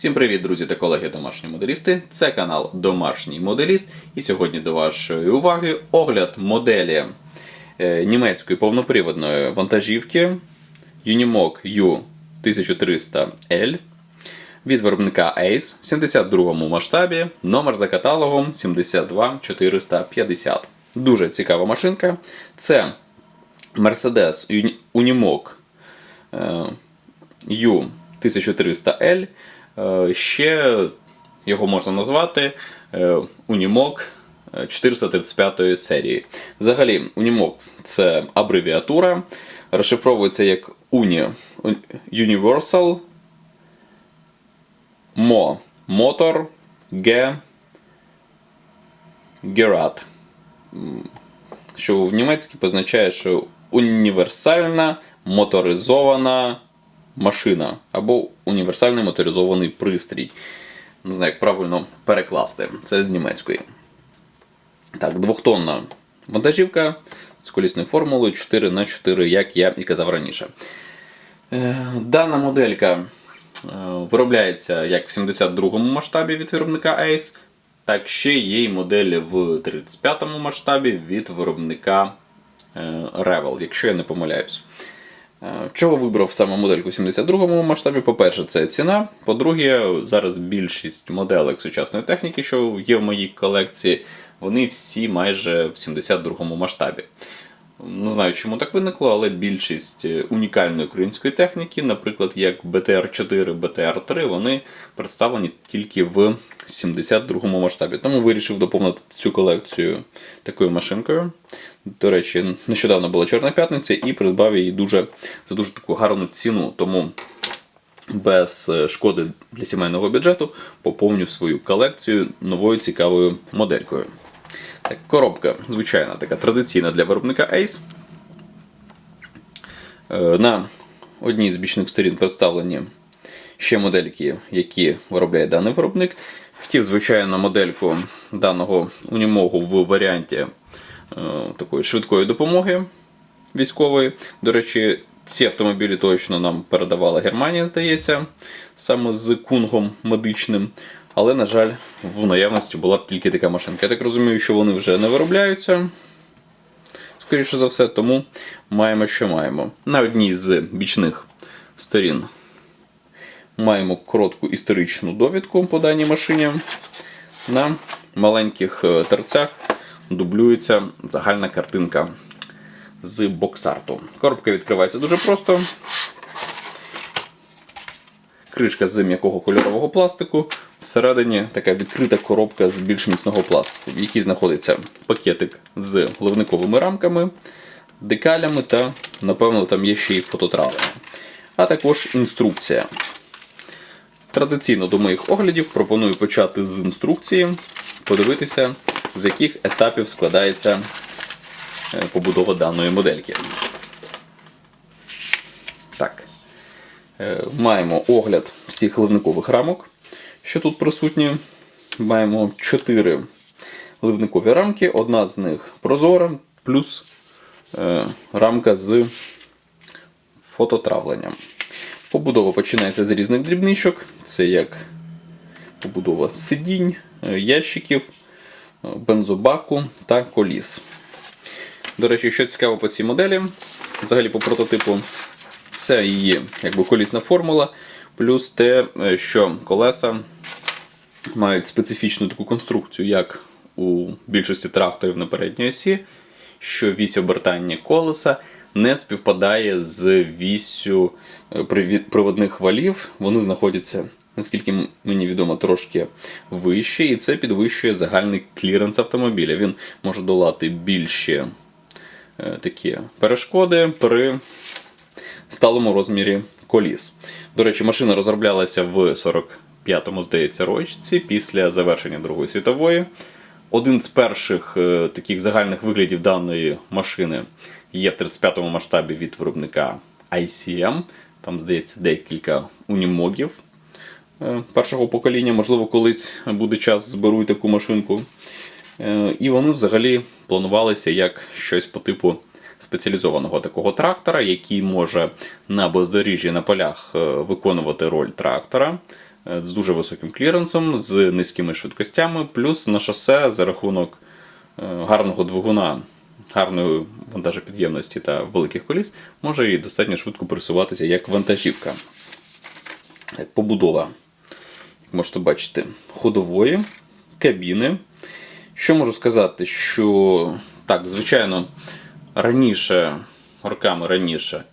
Всім привіт, друзі та колеги домашні моделісти. Це канал Домашній Моделіст. І сьогодні до вашої уваги огляд моделі е, німецької повноприводної вантажівки Unimog U1300L від виробника Ace в 72 масштабі, номер за каталогом 72450. Дуже цікава машинка. Це Mercedes Uni- Unimog е, U1300L. Е, Ще його можна назвати е, Unimog 435 серії. Взагалі, Unimog це абревіатура, розшифровується як Uni Universal Mo Motor G Gerad що в німецькій позначає, що універсальна моторизована машина або універсальний моторизований пристрій. Не знаю, як правильно перекласти. Це з німецької. Так, двохтонна вантажівка з колісною формулою 4х4, як я і казав раніше. Е, Дана моделька е, виробляється як в 72-му масштабі від виробника Ace, так ще є й моделі в 35-му масштабі від виробника е, Revel, якщо я не помиляюсь. Е, Чого вибрав саме модельку в 72-му масштабі? По-перше, це ціна. По-друге, зараз більшість моделек сучасної техніки, що є в моїй колекції, вони всі майже в 72-му масштабі. Не знаю, чому так виникло, але більшість е, унікальної української техніки, наприклад, як BTR4, BTR3, вони представлені тільки в 72-му масштабі. Тому вирішив доповнити цю колекцію такою машинкою. До речі, нещодавно була Чорна п'ятниця і придбав її дуже, за дуже таку гарну ціну. Тому без е, шкоди для сімейного бюджету поповню свою колекцію новою цікавою моделькою. Коробка, звичайна, така традиційна для виробника Ace. Е, На одній з бічних сторін представлені ще модельки, які виробляє даний виробник. Хотів, звичайно, модельку даного унімогу в варіанті е, такої швидкої допомоги військової. До речі, ці автомобілі точно нам передавала Германія, здається, саме з кунгом медичним. Але, на жаль, в наявності була тільки така машинка. Я так розумію, що вони вже не виробляються. Скоріше за все, тому маємо, що маємо. На одній з бічних сторін маємо коротку історичну довідку по даній машині. На маленьких е, торцях дублюється загальна картинка з боксарту. Коробка відкривається дуже просто. Кришка з м'якого кольорового пластику. Всередині така відкрита коробка з більш міцного пластику, в якій знаходиться пакетик з ливниковими рамками, декалями та, напевно, там є ще й фототравлення. А також інструкція. Традиційно до моїх оглядів пропоную почати з інструкції, подивитися, з яких етапів складається е, побудова даної модельки. Так. Е, Маємо огляд всіх ливникових рамок, що тут присутні. Маємо 4 ливникові рамки, одна з них прозора, плюс е, рамка з фототравленням. Побудова починається з різних дрібничок. Це як побудова сидінь, е, ящиків, е, бензобаку та коліс. До речі, що цікаво по цій моделі, взагалі по прототипу, це її якби, колісна формула, плюс те, е, що колеса мають специфічну таку конструкцію, як у більшості тракторів на передній осі, що вісь обертання колеса не співпадає з вісю е, приводних валів. Вони знаходяться, наскільки мені відомо, трошки вище, і це підвищує загальний кліренс автомобіля. Він може долати більші е, такі перешкоди при сталому розмірі коліс. До речі, машина розроблялася в 45-му, здається, році після завершення Другої світової. Один з перших е, таких загальних виглядів даної машини є в 35-му масштабі від виробника ICM. Там, здається, декілька унімогів е, першого покоління. Можливо, колись буде час зберу таку машинку. Е, І вони взагалі планувалися як щось по типу спеціалізованого такого трактора, який може на бездоріжжі на полях виконувати роль трактора, з дуже високим кліренсом, з низькими швидкостями, плюс на шосе за рахунок е, гарного двигуна, гарної вантажопідємності та великих коліс, може і достатньо швидко пересуватися як вантажівка. Е, Побудова, як можете бачити, ходової кабіни. Що можу сказати, що так, звичайно, раніше, роками раніше,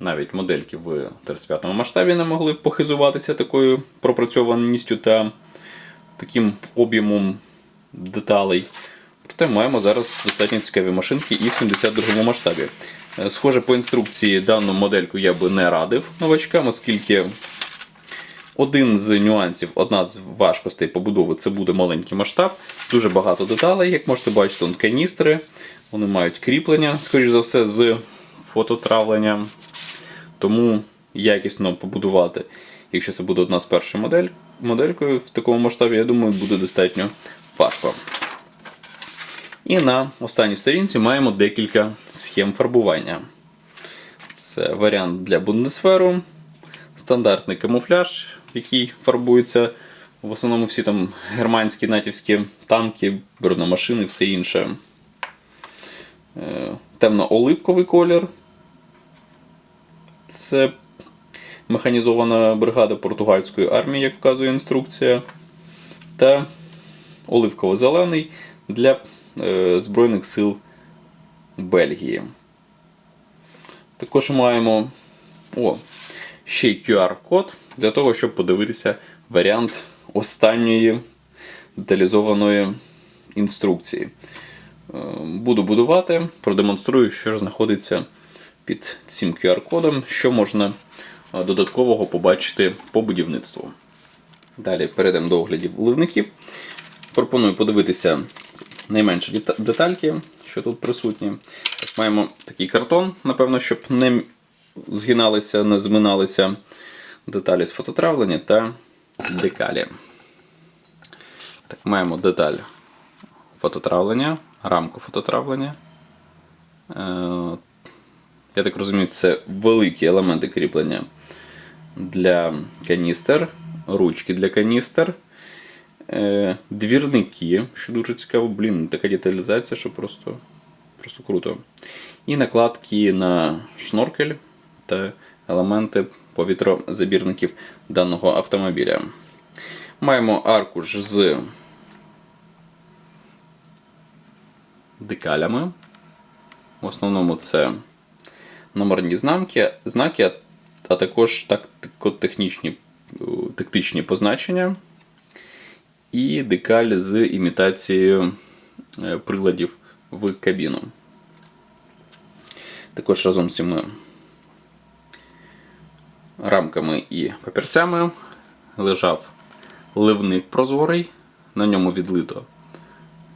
навіть модельки в 35 му масштабі не могли похизуватися такою пропрацьованістю та таким об'ємом деталей. Проте маємо зараз достатньо цікаві машинки і в 72 му масштабі. Е, Схоже, по інструкції дану модельку я би не радив новачкам, оскільки один з нюансів, одна з важкостей побудови це буде маленький масштаб. Дуже багато деталей, як можете бачити, вон каністри. Вони мають кріплення, скоріш за все, з фототравленням. Тому якісно побудувати, якщо це буде одна з перших модель, моделькою в такому масштабі, я думаю, буде достатньо важко. І на останній сторінці маємо декілька схем фарбування. Це варіант для бундесферу, стандартний камуфляж, який фарбується в основному всі там германські натівські танки, бронемашини, все інше. Е, Темно-оливковий колір. Це механізована бригада португальської армії, як вказує інструкція. Та оливково-зелений для е, Збройних сил Бельгії. Також маємо о, ще й QR-код для того, щоб подивитися варіант останньої деталізованої інструкції. Е, Буду будувати, продемонструю, що ж знаходиться під цим QR-кодом, що можна е, додаткового побачити по будівництву. Далі перейдемо до оглядів ливників. Пропоную подивитися найменші детальки, що тут присутні. Маємо такий картон, напевно, щоб не згиналися, не зминалися деталі з фототравлення та декалі. Так, маємо деталь фототравлення, рамку фототравлення. Я так розумію, це великі елементи кріплення для каністер, ручки для каністер, е, двірники, що дуже цікаво, блін, така деталізація, що просто, просто круто. І накладки на шноркель та елементи повітрозабірників даного автомобіля. Маємо аркуш з декалями. В основному це номерні знаки, знаки а також тактико-технічні е, тактичні позначення. І декаль з імітацією е, приладів в кабіну. Також разом з цими рамками і папірцями лежав ливник прозорий, на ньому відлито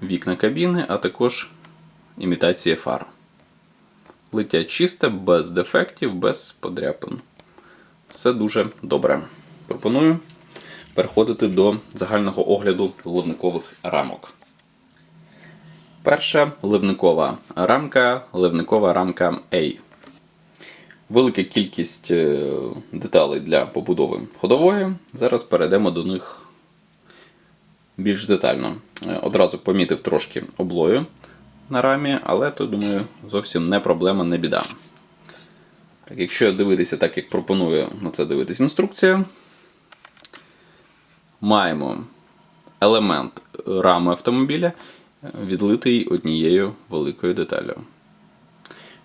вікна кабіни, а також імітація фар. Лиття чисте, без дефектів, без подряпин. Все дуже добре. Пропоную переходити до загального огляду ливникових рамок. Перша ливникова рамка, ливникова рамка A. Велика кількість е, деталей для побудови ходової. Зараз перейдемо до них більш детально. Е, Одразу помітив трошки облою на рамі, але то, думаю, зовсім не проблема, не біда. Так, Якщо дивитися так, як пропонує на це дивитись інструкція, маємо елемент рами автомобіля, відлитий однією великою деталлю.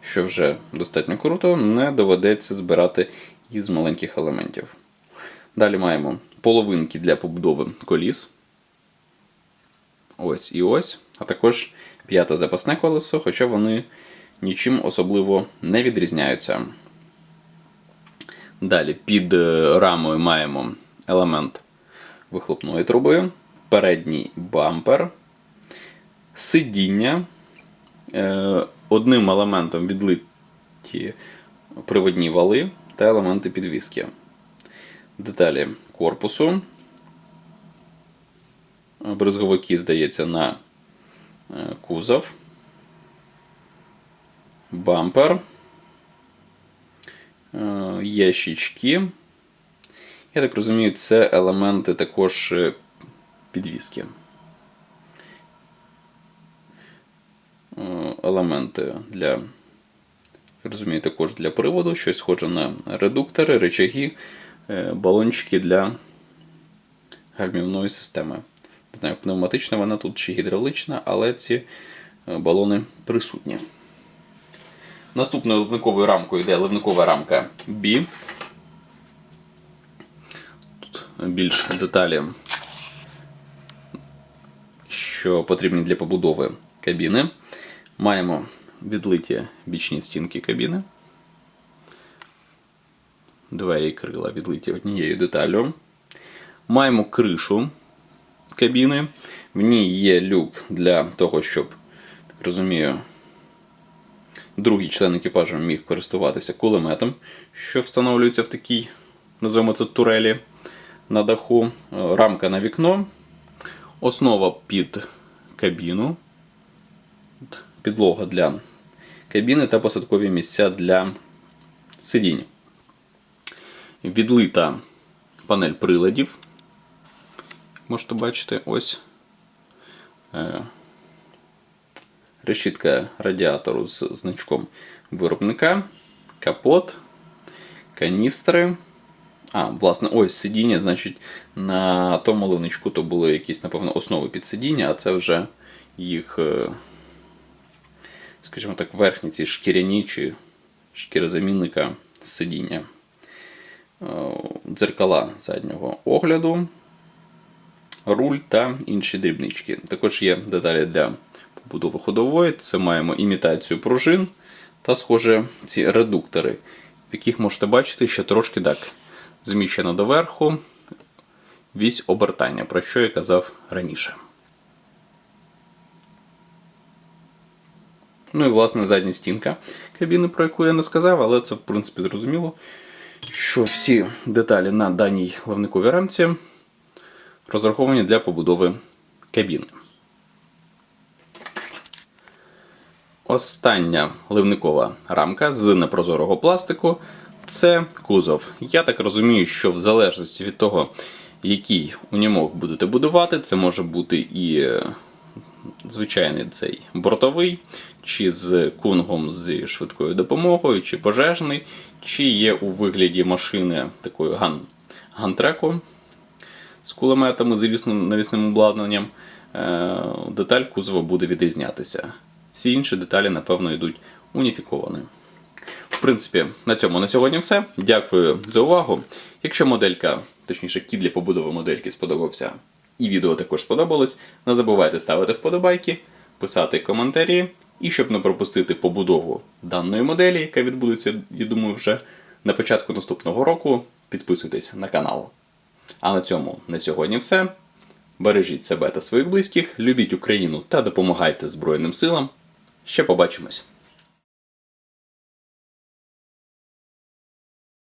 Що вже достатньо круто, не доведеться збирати із маленьких елементів. Далі маємо половинки для побудови коліс. Ось і ось. А також п'яте запасне колесо, хоча вони нічим особливо не відрізняються. Далі під е, рамою маємо елемент вихлопної труби, передній бампер, сидіння. Е, Одним елементом відлиті приводні вали та елементи підвіски. Деталі корпусу. Бризговики, здається, на кузов. Бампер. Е, Ящички. Я так розумію, це елементи також е, підвіски. Е, Елементи для, розумію, також для приводу, щось схоже на редуктори, речаги, е, балончики для гальмівної системи. Не знаю, пневматична вона тут чи гідравлична, але ці е, балони присутні. Наступною ливниковою рамкою йде ливникова рамка B. Тут більш деталі, що потрібні для побудови кабіни. Маємо відлиті бічні стінки кабіни. Двері і крила відлиті однією деталлю. Маємо кришу кабіни. В ній є люк для того, щоб, так розумію, другий член екіпажу міг користуватися кулеметом, що встановлюється в такій, називаємо це турелі на даху, Е, рамка на вікно, основа під кабіну, підлога для кабіни та посадкові місця для сидінь. Відлита панель приладів. Можете бачити, ось е, решітка радіатору з значком виробника, капот, каністри. А, власне, ось сидіння, значить, на тому ливничку то були якісь, напевно, основи під сидіння, а це вже їх, е, скажімо так, верхні ці шкіряні чи шкірозамінника сидіння. Е, Дзеркала заднього огляду, руль та інші дрібнички. Також є деталі для побудови ходової. Це маємо імітацію пружин та, схоже, ці редуктори, в яких можете бачити, що трошки так зміщено доверху вісь обертання, про що я казав раніше. Ну і власне задня стінка кабіни, про яку я не сказав, але це в принципі зрозуміло, що всі деталі на даній лавниковій рамці розраховані для побудови кабіни. Остання ливникова рамка з непрозорого пластику це кузов. Я так розумію, що в залежності від того, який унімок будете будувати, це може бути і е, звичайний цей бортовий, чи з кунгом зі швидкою допомогою, чи пожежний, чи є у вигляді машини такої ган, гантреку з кулеметами, звісно, навісним обладнанням. Е, Деталь кузова буде відрізнятися. Всі інші деталі, напевно, йдуть уніфіковані. В принципі, на цьому на сьогодні все. Дякую за увагу. Якщо моделька, точніше, кіт для побудови модельки сподобався і відео також сподобалось, не забувайте ставити вподобайки, писати коментарі. І щоб не пропустити побудову даної моделі, яка відбудеться, я думаю, вже на початку наступного року, підписуйтесь на канал. А на цьому на сьогодні все. Бережіть себе та своїх близьких, любіть Україну та допомагайте Збройним силам. Ще побачимось!